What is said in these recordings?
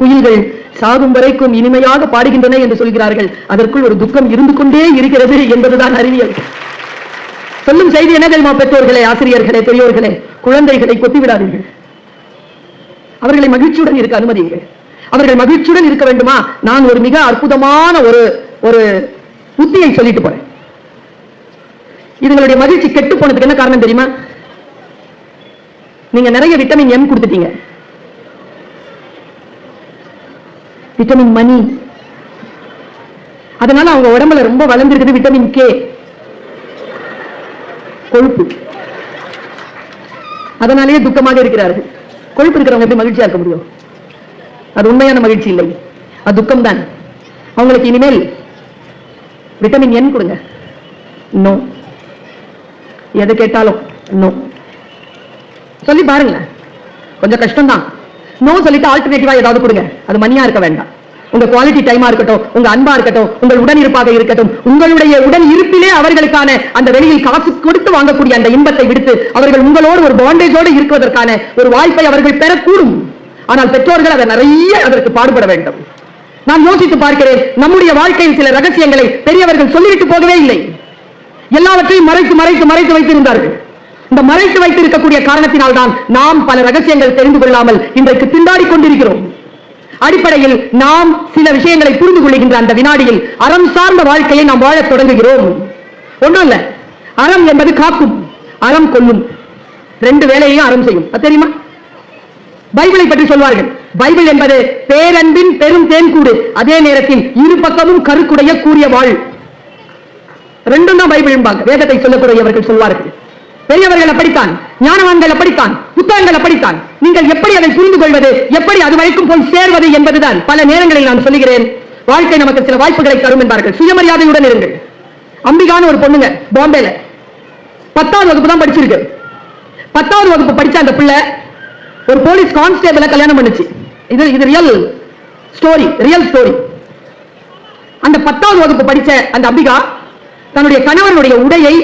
குயில்கள் சாகும் வரைக்கும் இனிமையாக பாடுகின்றன என்று சொல்கிறார்கள். அதற்குள் ஒரு துக்கம் இருந்து கொண்டே இருக்கிறது என்பதுதான் அறிவியல். சொல்லும் செய்தி என்ன தெரியுமா பெற்றோர்களே ஆசிரியர்களே பெரியோர்களே? குழந்தைகளை கொத்திவிடாதீர்கள். அவர்களை மகிழ்ச்சியுடன் இருக்க அனுமதியுங்கள். அவர்கள் மகிழ்ச்சியுடன் இருக்க வேண்டுமா? நான் ஒரு மிக அற்புதமான ஒரு ஒரு புத்தியை சொல்லிட்டு போறேன். இதுங்களுடைய மகிழ்ச்சி கெட்டு போனதுக்கு என்ன காரணம் தெரியுமா? நீங்க நிறைய விட்டமின் எம் கொடுத்துட்டீங்க. விட்டமின் மணி அதனால அவங்க உடம்புல ரொம்ப வளர்ந்துருக்குது விட்டமின் கே கொழுப்பு. அதனாலேயே துக்கமாக இருக்கிறார்கள். கொழுப்பு இருக்கிறவங்க எப்படி மகிழ்ச்சியா இருக்க முடியும்? அது உண்மையான மகிழ்ச்சி இல்லை. அது துக்கம் தான் அவங்களுக்கு இனிமேல் விட்டமின் என் கொடுங்க. நோ எதை கேட்டாலும் நோ சொல்லி பாருங்களேன். கொஞ்சம் கஷ்டம்தான். நோ சொல்லிட்டு ஆல்டர்னேட்டிவா ஏதாவது கொடுங்க. அது மணியா இருக்க வேண்டாம். உங்க குவாலிட்டி டைமா இருக்கட்டும் உங்க அன்பா இருக்கட்டும் உங்கள் உடன் இருப்பாக இருக்கட்டும் உங்களுடைய உடன் இருப்பிலே அவர்களுக்கான அந்த வெளியில் காசு கொடுத்து வாங்கக்கூடிய அந்த இன்பத்தை விடுத்து அவர்கள் உங்களோடு ஒரு பாண்டேஜோடு இருக்குவதற்கான ஒரு வாய்ப்பை அவர்கள் பெறக்கூடும். ஆனால் பெற்றோர்கள் அதை நிறைய அதற்கு பாடுபட வேண்டும். நான் யோசித்து பார்க்கிறேன் நம்முடைய வாழ்க்கையில் சில ரகசியங்களை பெரியவர்கள் சொல்லிவிட்டு போகவே இல்லை. எல்லாவற்றையும் மறைத்து மறைத்து மறைத்து வைத்திருந்தார்கள். இந்த மறைத்து வைத்திருக்கக்கூடிய காரணத்தினால்தான் நாம் பல ரகசியங்கள் தெரிந்து கொள்ளாமல் இன்றைக்கு திண்டாடி கொண்டிருக்கிறோம். அடிப்படையில் நாம் சில விஷயங்களை புரிந்து கொள்கின்ற அந்த வினாடியில் அறம் சார்ந்த வாழ்க்கையை நாம் வாழத் தொடங்குகிறோம். ஒண்ணும் இல்ல. அறம் என்பது காக்கும். அறம் கொல்லும். ரெண்டு வேலையையும் அறம் செய்யும். அது தெரியுமா? பைபிளை பற்றி சொல்வார்கள். பைபிள் என்பது பேரன்பின் பெரும் தேன்கூடு. அதே நேரத்தில் இரு பக்கமும் கருக்குடைய கூறிய வாழ். ரெண்டும் தான் பைபிள் என்பாங்க. வேதத்தை சொல்லக்கூடியவர்கள் சொல்வார்கள். பெரியவர்கள் அப்படித்தான் ஞானவான்கள் அப்படித்தான் புத்தகங்கள் அப்படித்தான் நீங்கள் எப்படி அதை புரிந்து கொள்வது எப்படி அது வரைக்கும் போய் சேர்வது என்பதுதான் பல நேரங்களில் நான் சொல்லுகிறேன். வாழ்க்கை நமக்கு சில வாய்ப்புகளை தரும் என்பார்கள். சுயமரியாதையுடன் இருங்கள். அம்பிகான ஒரு பொண்ணுங்க பாம்பேல. பத்தாவது வகுப்பு தான் படிச்சிருக்கு. பத்தாவது வகுப்பு படிச்ச அந்த பிள்ளை ஒரு போலீஸ் கான்ஸ்டேபிள கல்யாணம் பண்ணுச்சு. இது இது ரியல் ஸ்டோரி ரியல் ஸ்டோரி அந்த பத்தாவது வகுப்பு படிச்ச அந்த அம்பிகா தன்னுடைய கணவனுடைய உடையை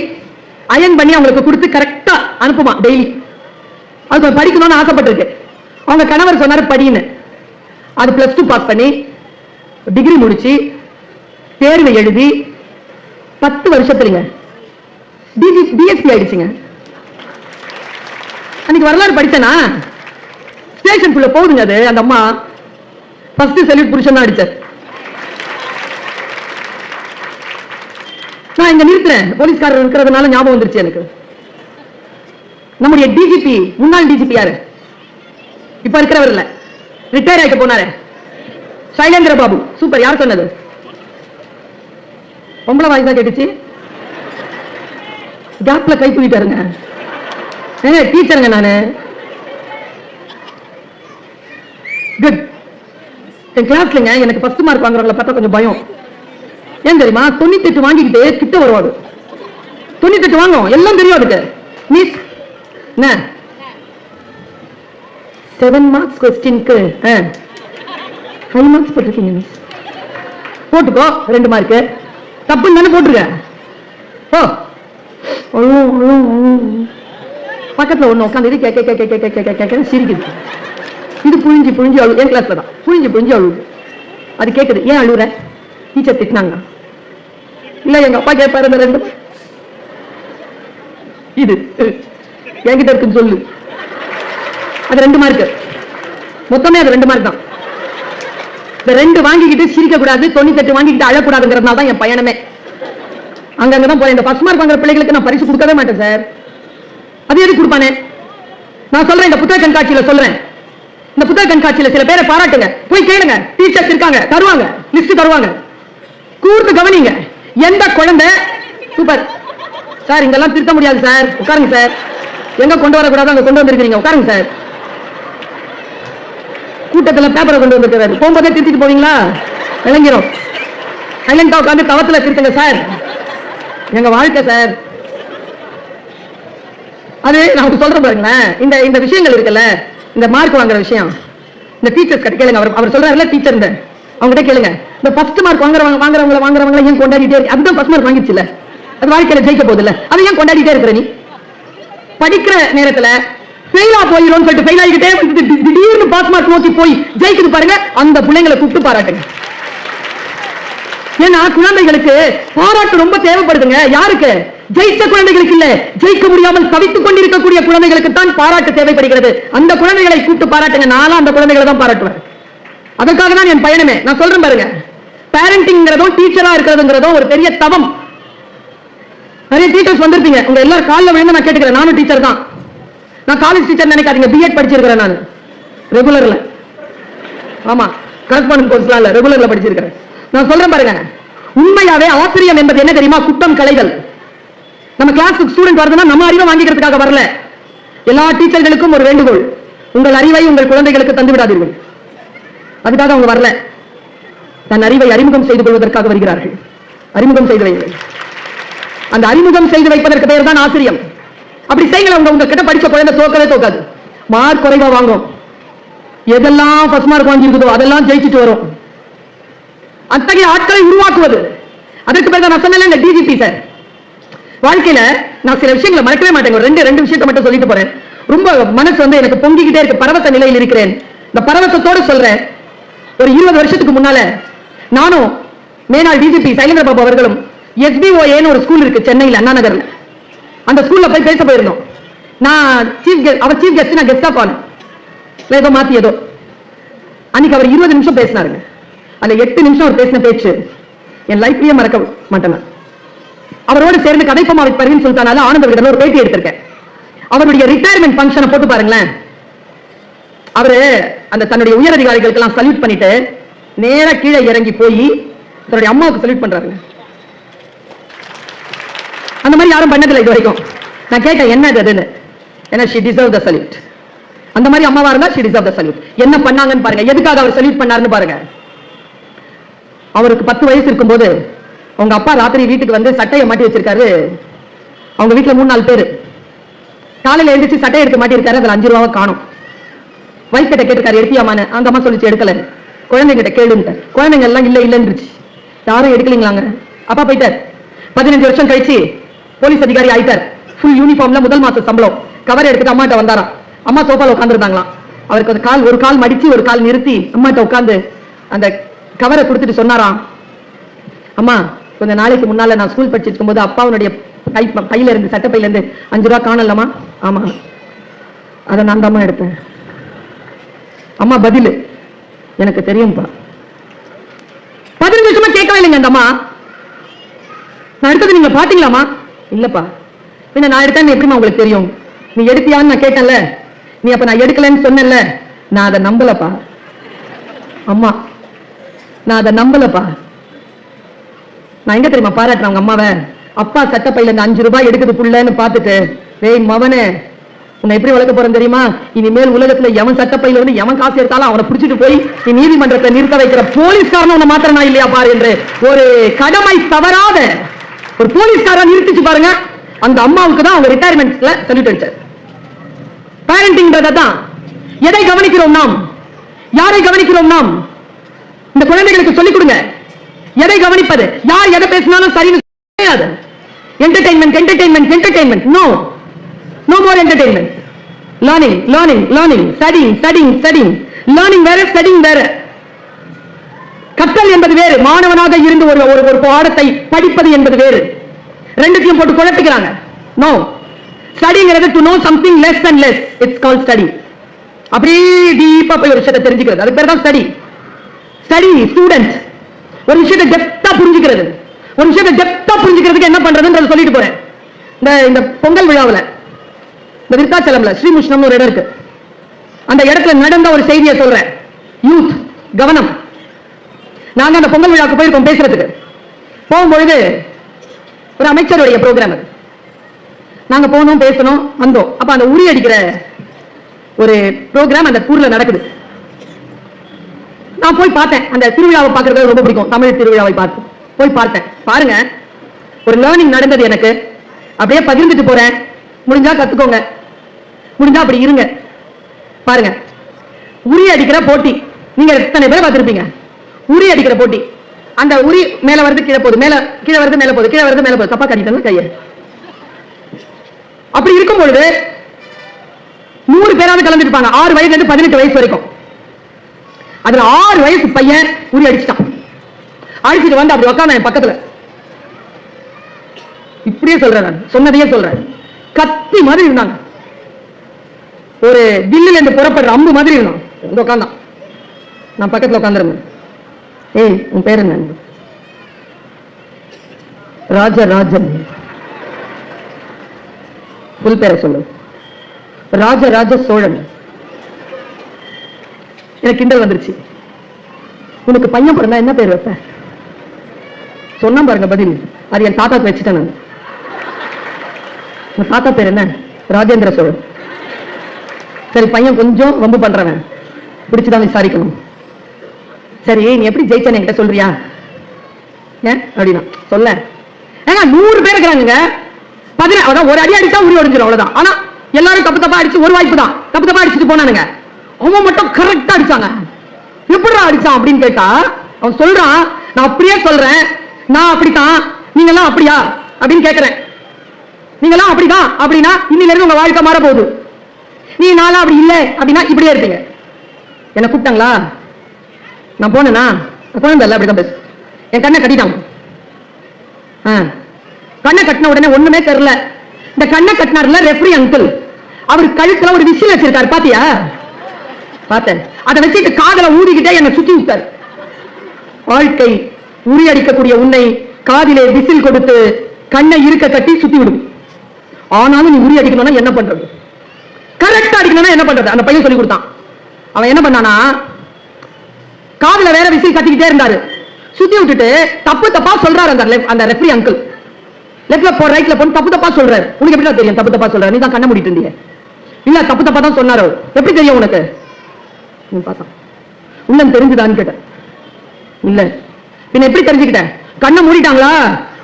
அயன் பண்ணி அவங்களுக்கு கொடுத்து கரெக்டா அனுப்புமா டெய்லி அது படிக்கணும்னு ஆசைப்பட்டிருக்கு. அவங்க கணவர் சொன்னார் படின்னு. அது பிளஸ் டூ பாஸ் பண்ணி டிகிரி முடிச்சு தேர்வு எழுதி பத்து வருஷத்துலங்க. டிஜி டிஎஸ்பி ஆயிடுச்சுங்க. அன்னைக்கு வரலாறு படிச்சேனா ஸ்டேஷனுக்குள்ள போகுதுங்க அது அந்த அம்மா. ஃபர்ஸ்ட் செல்யூட் புருஷன் தான் அடிச்சார். நான் இங்க நிறுத்துறேன். போலீஸ்காரர் இருக்கிறதுனால ஞாபகம் வந்துருச்சு எனக்கு. நம்முடைய டிஜிபி முன்னாள் டிஜிபி யாரு? இப்ப இருக்கிறவர் இல்ல. ரிட்டையர் ஆயிட்டு போனாரு. சைலேந்திர பாபு. சூப்பர் யார் சொன்னது? பொம்பளை வாய்ஸ் தான் கேட்டுச்சு. கேப்ல கை தூக்கிட்டாருங்க ஏங்க டீச்சருங்க நானு. குட் என் கிளாஸ்லங்க எனக்கு ஃபர்ஸ்ட் மார்க் வாங்குறவங்களை பார்த்தா கொஞ்சம் பயம். ஏன் தெரியுமா தொண்ணூத்தெட்டு வாங்கிக்கிட்டு கிட்ட வருவாரு துணி தட்டு வாங்கும் எல்லாம் தெரியும் அதுக்கு மிஸ் என்ன செவன் மார்க்ஸ் கொஸ்டின்க்கு ஃபைவ் மார்க்ஸ் போட்டிருக்கீங்க மிஸ் போட்டுக்கோ ரெண்டு மார்க்கு தப்புன்னு தானே போட்டிருக்க ஓ பக்கத்தில் ஒன்று உட்காந்து கேட்க கேட்க கேட்க கேட்க கேட்க கேட்க சிரிக்குது இது புழிஞ்சு புழிஞ்சு அழு என் கிளாஸில் தான் புழிஞ்சு புழிஞ்சு அழுகுது அது கேட்குது ஏன் அழுகுற டீச்சர் திட்டினாங்க இல்ல எங்க அப்பா கேட்பாரு இந்த ரெண்டு. இது என்கிட்ட இருக்குன்னு சொல்லு. அது ரெண்டு மார்க் மொத்தமே அது ரெண்டு மார்க் தான். இந்த ரெண்டு வாங்கிக்கிட்டு சிரிக்க கூடாது தொண்ணூத்தெட்டு வாங்கிக்கிட்டு அழக்கூடாதுங்கிறதுனால தான் என் பயணமே அங்கங்க தான் போறேன். இந்த ஃபர்ஸ்ட் மார்க் வாங்குற பிள்ளைகளுக்கு நான் பரிசு கொடுக்கவே மாட்டேன் சார் அது எதுக்கு கொடுப்பானே? நான் சொல்றேன் இந்த புத்தக கண்காட்சியில சொல்றேன். இந்த புத்தக கண்காட்சியில சில பேரை பாராட்டுங்க. போய் கேளுங்க. டீச்சர்ஸ் இருக்காங்க தருவாங்க லிஸ்ட் தருவாங்க. கூர்ந்து கவனிங்க. எந்த குழந்தை? சூப்பர். சார் இங்கெல்லாம் திருத்த முடியாது சார். உட்காருங்க சார். எங்க கொண்டு வரக்கூடாது அங்க கொண்டு வந்திருக்கீங்க உட்காருங்க சார். கூட்டத்தில் பேப்பரை கொண்டு வந்திருக்கிறாரு. போகும்போதே திருத்திட்டு போவீங்களா? விளங்கிரும் சைலண்டா உட்காந்து தவத்தில் திருத்துங்க சார். எங்க வாழ்க்கை சார். அது நான் சொல்ற பாருங்களேன். இந்த இந்த விஷயங்கள் இருக்குல்ல இந்த மார்க் வாங்குற விஷயம். இந்த டீச்சர்ஸ் கிட்ட கேளுங்க. அவர் அவர் சொல்றாருல டீச்சர் இந்த அவங்ககிட்ட கேளுங்க. இந்த ஃபர்ஸ்ட் மார்க் வாங்குறவங்க வாங்குறவங்கள வாங்குறவங்கள ஏன் கொண்டாடிட்டே இருக்கு? அதுதான் ஃபர்ஸ்ட் மார்க் வாங்கிடுச்சுல அது வாழ்க்கையில ஜெயிக்க போகுதுல்ல. அதை ஏன் கொண்டாடிட்டே இருக்கிற நீ? படிக்கிற நேரத்துல ஃபெயிலா போயிடும் சொல்லிட்டு ஃபெயில் ஆகிக்கிட்டே திடீர்னு பாஸ் மார்க் நோக்கி போய் ஜெயிக்குது பாருங்க அந்த பிள்ளைங்களை கூப்பிட்டு பாராட்டுங்க. ஏன்னா குழந்தைகளுக்கு பாராட்டு ரொம்ப தேவைப்படுதுங்க. யாருக்கு? ஜெயித்த குழந்தைகளுக்கு இல்ல. ஜெயிக்க முடியாமல் தவித்துக் கொண்டிருக்கக்கூடிய குழந்தைகளுக்கு தான் பாராட்டு தேவைப்படுகிறது. அந்த குழந்தைகளை கூப்பிட்டு பாராட்டுங்க. நானும் அந்த குழந்தைகளை தான் பாராட்டுவேன். அதற்காக தான் என் பயணமே. நான் சொல்றேன் பாருங்க. பேரண்டிங்கிறதும் டீச்சரா இருக்கிறதுங்கிறதும் ஒரு பெரிய தவம். நிறைய டீச்சர்ஸ் வந்திருப்பீங்க. உங்க எல்லாரும் காலில் விழுந்து நான் கேட்டுக்கிறேன். நானும் டீச்சர் தான். நான் காலேஜ் டீச்சர் நினைக்காதீங்க. பிஎட் படிச்சிருக்கிறேன் நான். ரெகுலர்ல ஆமா. கரஸ்பாண்ட் கோர்ஸ்லாம் இல்ல. ரெகுலர்ல படிச்சிருக்கிறேன். நான் சொல்றேன் பாருங்க. உண்மையாவே ஆசிரியம் என்பது என்ன தெரியுமா? குற்றம் கலைகள். நம்ம கிளாஸுக்கு ஸ்டூடெண்ட் வருதுன்னா நம்ம அறிவை வாங்கிக்கிறதுக்காக வரல. எல்லா டீச்சர்களுக்கும் ஒரு வேண்டுகோள். உங்கள் அறிவை உங்கள் குழந்தைகளுக்கு தந்து விடாதீர்கள் அதுக்காக அவங்க வரல. தன் அறிவை அறிமுகம் செய்து கொள்வதற்காக வருகிறார்கள். அறிமுகம் செய்து வைங்கள் அந்த அறிமுகம் செய்து வைப்பதற்கு பெயர் தான் ஆசிரியம். அப்படி செய்யல உங்க உங்க கிட்ட படிச்ச குழந்தை தோக்கவே தோக்காது. மார்க் குறைவா வாங்கும் எதெல்லாம் ஃபர்ஸ்ட் மார்க் வாங்கியிருக்குதோ அதெல்லாம் ஜெயிச்சுட்டு வரும். அத்தகைய ஆட்களை உருவாக்குவது. அதற்கு பிறகு நான் சொன்னேன் இந்த டிஜிபி சார் வாழ்க்கையில நான் சில விஷயங்களை மறக்கவே மாட்டேங்க ரெண்டு ரெண்டு விஷயத்தை மட்டும் சொல்லிட்டு போறேன். ரொம்ப மனசு வந்து எனக்கு பொங்கிக்கிட்டே இருக்கு. பரவச நிலையில் இருக்கிறேன். இந்த பரவசத்தோடு சொல்றேன். ஒரு இருபது வருஷத்துக்கு முன்னால நானும் மேனாள் டிஜிபி சைலேந்திர பாபு அவர்களும் எஸ்பிஓஏன்னு ஒரு ஸ்கூல் இருக்கு சென்னையில் அண்ணா நகர்ல. அந்த ஸ்கூல்ல போய் பேச போயிருந்தோம். நான் சீஃப் அவர் சீஃப் கெஸ்ட் நான் கெஸ்டா போனேன். ஏதோ மாத்தி ஏதோ. அன்னைக்கு அவர் இருபது நிமிஷம் பேசினாருங்க. அந்த எட்டு நிமிஷம் அவர் பேசின பேச்சு என் லைஃப்லயே மறக்க மாட்டேன் அவரோட அவரோடு சேர்ந்து கதைப்பமா பருவின்னு சொல்லிட்டானால ஆனந்த விகடன் ஒரு பேட்டி எடுத்திருக்கேன். அவருடைய ரிட்டையர்மெண்ட் ஃபங்க்ஷனை போட்டு பாருங்களேன். அவரு அந்த தன்னுடைய உயர் அதிகாரிகளுக்கு எல்லாம் சல்யூட் பண்ணிட்டு நேரா கீழே இறங்கி போய் தன்னுடைய அம்மாவுக்கு சல்யூட் பண்றாருங்க. அந்த மாதிரி யாரும் பண்ணதில்லை இது வரைக்கும். நான் கேட்டேன் என்ன அதுன்னு? ஏன்னா ஷி டிசர்வ் த சல்யூட் அந்த மாதிரி அம்மாவா இருந்தா ஷி டிசர்வ் த சல்யூட் என்ன பண்ணாங்கன்னு பாருங்க. எதுக்காக அவர் சல்யூட் பண்ணாருன்னு பாருங்க. அவருக்கு பத்து வயசு இருக்கும்போது அவங்க அப்பா ராத்திரி வீட்டுக்கு வந்து சட்டையை மாட்டி வச்சிருக்காரு. அவங்க வீட்டுல மூணு நாலு பேரு. காலையில எழுந்திரிச்சு சட்டையை எடுத்து மாட்டியிருக்காரு. அதுல அஞ்சு ரூபாவை காணும். வைஃப் கிட்ட கேட்டிருக்காரு எடுத்தியாமான்னு அந்த அம்மா சொல்லிச்சு எடுக்கலன்னு. குழந்தைங்கிட்ட கேளுன்ட்டேன் குழந்தைங்க எல்லாம் இல்ல இல்லன்றுச்சு. யாரும் எடுக்கலீங்களாங்க? அப்பா போயிட்டார். பதினஞ்சு வருஷம் கழிச்சு போலீஸ் அதிகாரி ஆயிட்டார். ஃபுல் யூனிஃபார்ம்ல முதல் மாச சம்பளம். கவர் எடுத்துட்டு அம்மாட்ட வந்தாராம். அம்மா சோஃபால உட்காந்துருந்தாங்களாம் அவருக்கு அந்த கால் ஒரு கால் மடிச்சு ஒரு கால் நிறுத்தி அம்மாட்ட உட்காந்து அந்த கவரை கொடுத்துட்டு சொன்னாராம். அம்மா கொஞ்ச நாளைக்கு முன்னால நான் ஸ்கூல் படிச்சிட்டு இருக்கும்போது அப்பாவுடைய கை பையில இருந்து சட்ட பையில இருந்து அஞ்சு ரூபா காணலம்மா ஆமா. அதை நான் தான் எடுத்தேன். அம்மா பதிலு. எனக்கு தெரியும்பா. பதினஞ்சு வருஷமா கேட்கவே இல்லைங்க அந்த அம்மா. நான் எடுத்தது நீங்க பாத்தீங்களாமா இல்லப்பா. பின்ன நான் எடுத்தேன்னு எப்படிமா உங்களுக்கு தெரியும்? நீ எடுத்தியான்னு நான் கேட்டேன்ல. நீ அப்ப நான் எடுக்கலைன்னு சொன்னேன்ல. நான் அதை நம்பலப்பா. அம்மா நான் அதை நம்பலப்பா. நான் எங்க தெரியுமா பாராட்டுறேன் அவங்க அம்மாவை? அப்பா சட்டப்பையில இந்த அஞ்சு ரூபாய் எடுக்குது புள்ளன்னு பார்த்துட்டு டேய் மவனே உன்னை எப்படி வளர்க்க போறேன் தெரியுமா? இனிமேல் உலகத்துல எவன் சட்டப்பையில இருந்து எவன் காசு எடுத்தாலும் அவனை பிடிச்சிட்டு போய் நீ நீதிமன்றத்தை நிறுத்த வைக்கிற போலீஸ்காரன் உன்னை மாத்திரனா இல்லையா பாரு என்று ஒரு கடமை தவறாத ஒரு போலீஸ்காரன் நிறுத்திச்சு பாருங்க. அந்த அம்மாவுக்கு தான் அவங்க ரிட்டையர்மெண்ட்ல சொல்லிட்டு வச்சார் பேரண்டிங்கிறத தான். எதை கவனிக்கிறோம் நாம்? யாரை கவனிக்கிறோம் நாம்? இந்த குழந்தைகளுக்கு சொல்லிக் கொடுங்க. எதை கவனிப்பது? யார் எதை பேசினாலும் சரின்னு கிடையாது entertainment entertainment entertainment no no more entertainment learning learning learning studying studying studying learning வேற ஸ்டடிங் வேற. கற்றல் என்பது வேறு. மாணவனாக இருந்து ஒரு ஒரு ஒரு பாடத்தை படிப்பது என்பது வேறு. ரெண்டுத்தையும் போட்டு குழப்பிக்கிறாங்க. No ஸ்டடிங்கிறது to know something less and less it's call study அப்படியே டீப்பா போய் ஒரு விஷயத்தை தெரிஞ்சுக்கிறது. அதுக்கு பேர் தான் ஸ்டடி ஸ்டடி ஸ்டூடெண்ட் ஒரு விஷயத்தை டெப்தா புரிஞ்சுக்கிறது. ஒரு விஷயத்தை டெப்தா புரிஞ்சுக்கிறதுக்கு என்ன பண்றதுன்றது சொல்லிட்டு போறேன். இந்த இந்த பொங்கல் விழாவில் இந்த விருத்தாச்சலம்ல ஸ்ரீமுஷ்ணம்னு ஒரு இடம் இருக்கு. அந்த இடத்துல நடந்த ஒரு செய்தியை சொல்றேன். யூத் கவனம். நாங்க அந்த பொங்கல் விழாவுக்கு போயிருக்கோம் பேசுறதுக்கு. போகும்பொழுது ஒரு அமைச்சருடைய ப்ரோக்ராம் அது. நாங்க போனோம் பேசணும் வந்தோம். அப்ப அந்த உரி அடிக்கிற ஒரு ப்ரோக்ராம் அந்த ஊர்ல நடக்குது. நான் போய் பார்த்தேன். அந்த திருவிழாவை பார்க்கறது ரொம்ப பிடிக்கும். தமிழ் திருவிழாவை பார்த்து. போய் பார்த்தேன். பாருங்க ஒரு லேர்னிங் நடந்தது எனக்கு. அப்படியே பகிர்ந்துட்டு போறேன். முடிஞ்சா கத்துக்கோங்க. முடிஞ்சா அப்படி இருங்க. பாருங்க. உரி அடிக்கிற போட்டி. நீங்க எத்தனை பேர் பார்த்துருப்பீங்க? உரி அடிக்கிற போட்டி. அந்த உரி மேல வருது கீழே போகுது. மேல கீழே வருது மேல போகுது. கீழே வருது மேல போகுது. தப்பா கட்டிட்டு கையை. அப்படி இருக்கும் பொழுது நூறு பேராவது கலந்துருப்பாங்க. ஆறு வயதுல இருந்து பதினெட்டு வயசு வரைக்கும். அதுல ஆறு வயசு பையன் உரி அடிச்சிட்டான். அடிச்சுட்டு வந்து அப்படி உட்காந்து என் பக்கத்துல. இப்படியே சொல்றேன் நான். சொன்னதையே சொல்றேன். கத்தி மாதிரி இருந்தாங்க. ஒரு வில்லுல இருந்து புறப்படுற அம்பு மாதிரி இருந்தான் வந்து உட்காந்தான் நான் பக்கத்துல உட்காந்துருந்தேன் ஏய் உன் பேர் என்ன? ராஜ ராஜன். புல் பேரை சொல்லு. ராஜ சோழன். எனக்கு கிண்டல் வந்துருச்சு. உனக்கு பையன் பிறந்தா என்ன பேர் வைப்ப? சொன்னா பாருங்க பதில். அது என் தாத்தாக்கு வச்சுட்டேன் நான். உன் தாத்தா பேர் என்ன? ராஜேந்திர சோழன். சரி பையன் கொஞ்சம் வம்பு பண்றவன். பிடிச்சுதான் விசாரிக்கணும். சரி நீ எப்படி ஜெயிச்சேன்னு என்கிட்ட சொல்றியா? ஏன் அப்படின்னா சொல்ல. ஏங்க நூறு பேர் இருக்கிறாங்க பதின ஒரு அடி அடிச்சா உரி உடஞ்சிடும் அவ்வளவுதான். ஆனா எல்லாரும் தப்பு தப்பா அடிச்சு ஒரு வாய்ப்பு தான். தப்பு தப்பா அடிச்சுட்டு போனானுங்க. அவன் மட்டும் கரெக்டா அடிச்சாங்க. எப்படிடா அடிச்சான் அப்படின்னு கேட்டா அவன் சொல்றான் நான் அப்படியே சொல்றேன். நான் அப்படித்தான். நீங்க எல்லாம் அப்படியா? அப்படின்னு கேக்குறேன். நீங்க எல்லாம் அப்படிதான். அப்படின்னா இன்னில இருந்து உங்க வாழ்க்கை மாற போகுது நீ நாளா அப்படி இல்லை அப்படின்னா இப்படியே இருப்பீங்க. என்ன கூப்பிட்டாங்களா? நான் போனேனா? நான் குழந்தை இல்ல அப்படிதான் பேசு. என் கண்ணை கட்டிட்டாங்க ஆ. கண்ணை கட்டின உடனே ஒண்ணுமே தெரியல. இந்த கண்ணை கட்டினார்ல ரெஃப்ரி அங்கிள் அவர் கழுத்துல ஒரு விசில் வச்சிருக்காரு பாத்தியா? பார்த்தேன். அதை வச்சுட்டு காதல ஊதிக்கிட்டே என்னை சுத்தி விட்டார். வாழ்க்கை உரியடிக்கக்கூடிய உன்னை காதிலே விசில் கொடுத்து கண்ணை இருக்க கட்டி சுத்தி விடும். ஆனாலும் நீ உரி அடிக்கணும்னா என்ன பண்றது? கரெக்டா அடிக்கணும்னா என்ன பண்றது? அந்த பையன் சொல்லி கொடுத்தான். அவன் என்ன பண்ணானா காதுல வேற விசை கட்டிக்கிட்டே இருந்தாரு. சுத்தி விட்டுட்டு தப்பு தப்பா சொல்றாரு அந்த அந்த ரெஃப்ரி அங்கிள் லெஃப்ட்ல போ ரைட்ல போ தப்பு தப்பா சொல்றாரு. உனக்கு எப்படி தெரியும்? தப்பு தப்பா சொல்றாரு. நீ தான் கண்ண முடிட்டு இருந்தீங்க இல்ல தப்பு தப்பா தான் சொன்னாரு? எப்படி தெரியும் உனக்கு? நீ பார்த்தான். உள்ளம் தெரிஞ்சுதான்னு கேட்டேன். இல்ல. பின்ன எப்படி தெரிஞ்சுக்கிட்ட கண்ணை மூடிட்டாங்களா?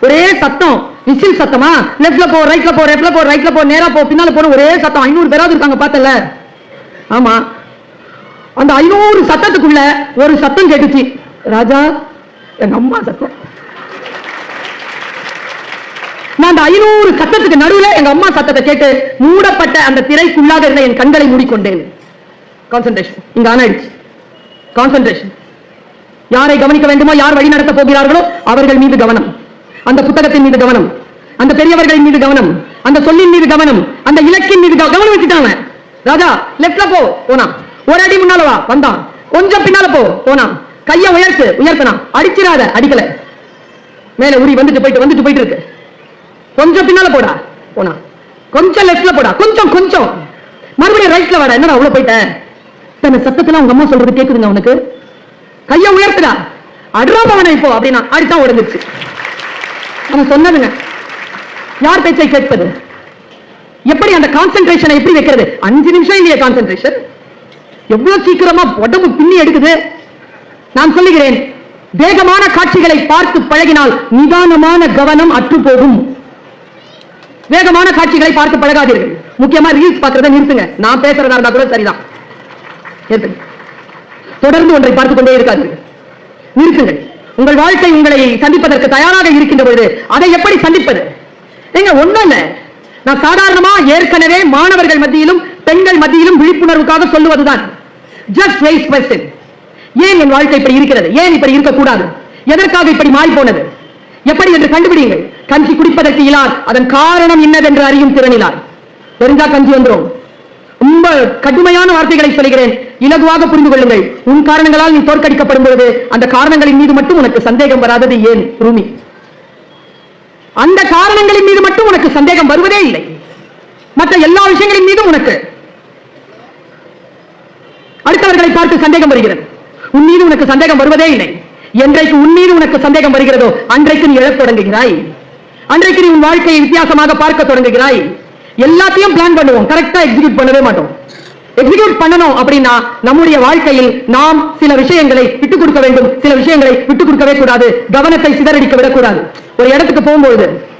ஒரே சத்தம். மிஷின் சத்தமா? லெஃப்ட்ல போ ரைட்ல போ லெஃப்ட்ல போ ரைட்ல போ நேரா போ பின்னால போன ஒரே சத்தம். ஐநூறு பேராவது இருக்காங்க பார்த்தல. ஆமா. அந்த ஐநூறு சத்தத்துக்குள்ள ஒரு சத்தம் கேட்டுச்சு. ராஜா எங்க அம்மா சத்தம். நான் அந்த ஐநூறு சத்தத்துக்கு நடுவில் எங்க அம்மா சத்தத்தை கேட்டு மூடப்பட்ட அந்த திரைக்குள்ளாக இருந்த என் கண்களை மூடிக்கொண்டேன். கான்சென்ட்ரேஷன் இங்க ஆனாயிடுச்சு கான்சென்ட்ரேஷன் யாரை கவனிக்க வேண்டுமோ யார் வழி நடத்த போகிறார்களோ அவர்கள் மீது கவனம். அந்த புத்தகத்தின் மீது கவனம் அந்த பெரியவர்களின் மீது கவனம் அந்த சொல்லின் மீது கவனம் அந்த இலக்கின் மீது கவனம் வச்சுட்டாங்க. ராஜா லெஃப்ட்ல போ போனா. ஒரு அடி முன்னால வா வந்தான். கொஞ்சம் பின்னால போ போனா. கைய உயர்த்து உயர்த்தனா அடிச்சிடாத அடிக்கல. மேல உரி வந்துட்டு போயிட்டு வந்துட்டு போயிட்டு இருக்கு கொஞ்சம் பின்னால போடா போனா. கொஞ்சம் லெஃப்ட்ல போடா கொஞ்சம் கொஞ்சம். மறுபடியும் ரைட்ல வாடா என்னடா அவ்வளவு போயிட்ட? தன்னை சத்தத்துல உங்க அம்மா சொல்றது கேக்குதுங்க உனக்கு? கைய உயர்த்துடா. அடுறா பவனை இப்போ அப்படின்னா அடித்தான் உடஞ்சிருச்சு. அவன் சொன்னதுங்க. யார் பேச்சை கேட்பது? எப்படி அந்த கான்சென்ட்ரேஷனை எப்படி வைக்கிறது? அஞ்சு நிமிஷம் இல்லையா கான்சென்ட்ரேஷன் எவ்வளவு சீக்கிரமா உடம்பு பின்னி எடுக்குது? நான் சொல்லுகிறேன் வேகமான காட்சிகளை பார்த்து பழகினால் நிதானமான கவனம் அற்று போகும். வேகமான காட்சிகளை பார்த்து பழகாதீர்கள். முக்கியமா ரீல்ஸ் பார்க்கறத நிறுத்துங்க. நான் பேசுறதா இருந்தா கூட சரிதான். தொடர்ந்து ஒன்றை பார்த்துக் கொண்டே இருக்காது நிறுத்துங்கள். உங்கள் வாழ்க்கை உங்களை சந்திப்பதற்கு தயாராக இருக்கின்ற பொழுது அதை எப்படி சந்திப்பது? நீங்க ஒண்ணும் இல்ல நான் சாதாரணமா ஏற்கனவே மாணவர்கள் மத்தியிலும் பெண்கள் மத்தியிலும் விழிப்புணர்வுக்காக சொல்லுவதுதான். ஜஸ்ட் வெயிட் கொஸ்டின் ஏன் என் வாழ்க்கை இப்படி இருக்கிறது? ஏன் இப்படி இருக்கக்கூடாது? எதற்காக இப்படி மாறி போனது எப்படி என்று கண்டுபிடிங்கள் கஞ்சி குடிப்பதற்கு இலார். அதன் காரணம் என்னவென்று அறியும் திறனிலார். தெரிஞ்சா கஞ்சி வந்துடும் ரொம்ப கடுமையான வார்த்தைகளை சொல்கிறேன் இலகுவாக புரிந்து கொள்ளுங்கள். உன் காரணங்களால் நீ தோற்கடிக்கப்படும் பொழுது அந்த காரணங்களின் மீது மட்டும் உனக்கு சந்தேகம் வராதது ஏன் ரூமி? அந்த காரணங்களின் மீது மட்டும் உனக்கு சந்தேகம் வருவதே இல்லை. மற்ற எல்லா விஷயங்களின் மீதும் உனக்கு அடுத்தவர்களை பார்த்து சந்தேகம் வருகிறது. உன் மீது உனக்கு சந்தேகம் வருவதே இல்லை. என்றைக்கு உன் மீது உனக்கு சந்தேகம் வருகிறதோ அன்றைக்கு நீ எழத் தொடங்குகிறாய். அன்றைக்கு நீ உன் வாழ்க்கையை வித்தியாசமாக பார்க்க தொடங்குகிறாய். எல்லாத்தையும் பிளான் பண்ணுவோம். கரெக்டா எக்ஸிக்யூட் பண்ணவே மாட்டோம். எக்ஸிக்யூட் பண்ணணும் அப்படின்னா நம்முடைய வாழ்க்கையில் நாம் சில விஷயங்களை விட்டுக் கொடுக்க வேண்டும். சில விஷயங்களை விட்டுக் கொடுக்கவே கூடாது. கவனத்தை சிதறடிக்க விடக்கூடாது. ஒரு இடத்துக்கு போகும்போது